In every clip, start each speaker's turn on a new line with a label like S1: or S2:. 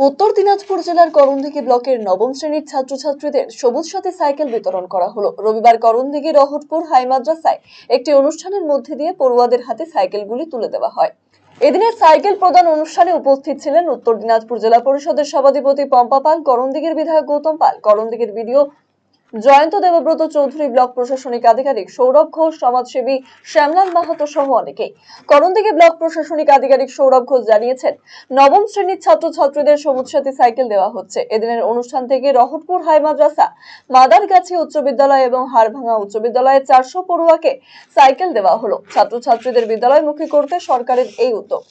S1: উত্তর দিনাজপুর জেলার করণদিঘি ব্লকের নবম শ্রেণির ছাত্রছাত্রীদের সবুজ সাথী সাইকেল বিতরণ করা হলো। রবিবার করণদিঘি রহটপুর হাই মাদ্রাসায় একটি অনুষ্ঠানের মধ্যে দিয়ে পড়ুয়াদের হাতে সাইকেলগুলি তুলে দেওয়া হয়। এদিনের সাইকেল প্রদান অনুষ্ঠানে উপস্থিত ছিলেন উত্তর দিনাজপুর জেলা পরিষদের সভাধিপতি পম্পা পাল, করণদিঘির বিধায়ক গৌতম পাল, করণদিঘির বিডিও জয়ন্ত দেবব্রত চৌধুরী ব্লক প্রশাসনিক আধিকারিক সৌরভ ঘোষ, সমাজসেবী শ্যামলাল মাহাতো সহ অনেকেই। করণদিঘি ব্লক প্রশাসনিক আধিকারিক সৌরভ ঘোষ জানিয়েছেন, নবম শ্রেণির ছাত্রছাত্রীদের সবুজ সাথী সাইকেল দেওয়া হচ্ছে। এদিনের অনুষ্ঠান থেকে রহটপুর হাই মাদ্রাসা, মাদারগাছি উচ্চ বিদ্যালয় এবং হাড়ভাঙা উচ্চ বিদ্যালয়ে চারশো পড়ুয়াকে সাইকেল দেওয়া হলো। ছাত্রছাত্রীদের বিদ্যালয়মুখী করতে সরকারের এই উদ্যোগ।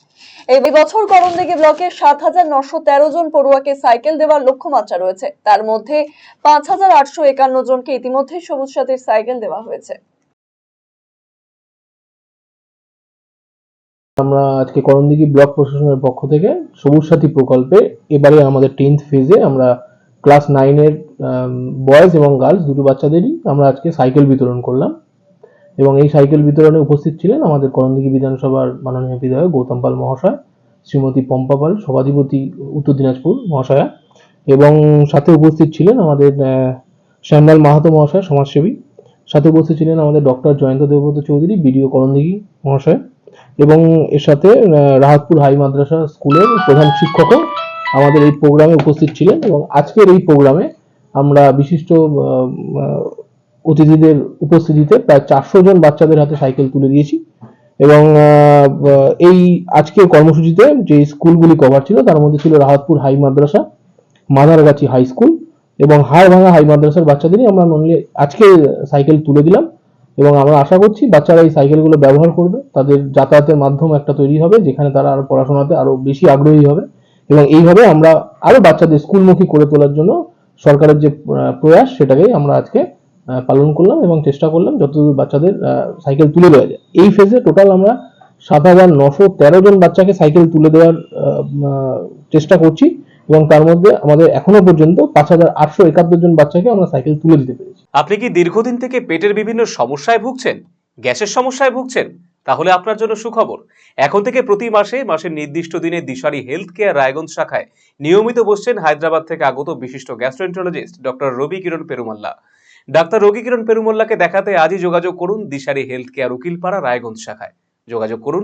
S1: এই বছর করণদিঘি ব্লকে সাত হাজার নশো তেরো জন পড়ুয়াকে সাইকেল দেওয়ার লক্ষ্যমাত্রা রয়েছে। তার মধ্যে পাঁচ হাজার আটশো একান্ন জনকে ইতিমধ্যে সবুজ সাথীর সাইকেল দেওয়া হয়েছে।
S2: আমরা আজকে করণদিঘি ব্লক প্রশাসনের পক্ষ থেকে সবুজ সাথী প্রকল্পে এবারে আমাদের টেন্থ ফেজে আমরা ক্লাস নাইনের বয়েজ এবং গার্লস দুটো বাচ্চাদেরই আমরা আজকে সাইকেল বিতরণ করলাম। এবং এই সাইকেল বিতরণে উপস্থিত ছিলেন আমাদের করণদিঘি বিধানসভার মাননীয় বিধায়ক গৌতম পাল মহাশয়, শ্রীমতী পম্পা পাল, সভাধিপতি উত্তর দিনাজপুর মহাশয়া এবং সাথে উপস্থিত ছিলেন আমাদের শ্যামলাল মাহাতো মহাশয়, সমাজসেবী। সাথে উপস্থিত ছিলেন আমাদের ডক্টর জয়ন্ত দেবব্রত চৌধুরী, বিডিও করণদিঘি মহাশয় এবং এর সাথে রাহাতপুর হাই মাদ্রাসা স্কুলের প্রধান শিক্ষকও আমাদের এই প্রোগ্রামে উপস্থিত ছিলেন এবং আজকের এই প্রোগ্রামে আমরা বিশিষ্ট অতিথিদের উপস্থিতিতে প্রায় চারশো জন বাচ্চাদের হাতে সাইকেল তুলে দিয়েছি এবং এই আজকের কর্মসূচিতে যে স্কুলগুলি কভার ছিল, তার মধ্যে ছিল রাহাতপুর হাই মাদ্রাসা, মাদারগাছি হাই স্কুল এবং হাড় ভাঙা হাই মাদ্রাসার বাচ্চাদেরই আমরা ননলি আজকে সাইকেল তুলে দিলাম। এবং আমরা আশা করছি বাচ্চারা এই সাইকেলগুলো ব্যবহার করবে, তাদের যাতায়াতের মাধ্যম একটা তৈরি হবে, যেখানে তারা আরও পড়াশোনাতে আরও বেশি আগ্রহী হবে। এবং এইভাবে আমরা আরও বাচ্চাদের স্কুলমুখী করে তোলার জন্য সরকারের যে প্রয়াস, সেটাকেই আমরা আজকে পালন করলাম এবং চেষ্টা করলাম যতদূর বাচ্চাদের সাইকেল তুলে দেওয়া যায়। এই ফেজে টোটাল আমরা সাত হাজার নশো তেরো জন বাচ্চাকে সাইকেল তুলে দেওয়ার চেষ্টা করছি। এবং তার মধ্যে আমাদের এখনও পর্যন্ত পাঁচ হাজার আটশো একাত্তর জন বাচ্চাকে আমরা সাইকেল তুলে দিতে পেরেছি।
S3: আপনি কি দীর্ঘদিন থেকে পেটের বিভিন্ন সমস্যায় ভুগছেন? গ্যাসের সমস্যায় ভুগছেন? তাহলে আপনার জন্য সুখবর। এখন থেকে প্রতি মাসে, মাসের নির্দিষ্ট দিনে দিশারি হেলথ কেয়ার রায়গঞ্জ শাখায় নিয়মিত বসছেন হায়দ্রাবাদ থেকে আগত বিশিষ্ট gastroenterologist doctor Ravi Kiran Perumalla. Doctor Ravi Kiran পেরুমাল্লাকে দেখাতে আজই যোগাযোগ করুন দিশারি হেলথ কেয়ার উকিলপাড়া রায়গঞ্জ শাখায়। যোগাযোগ করুন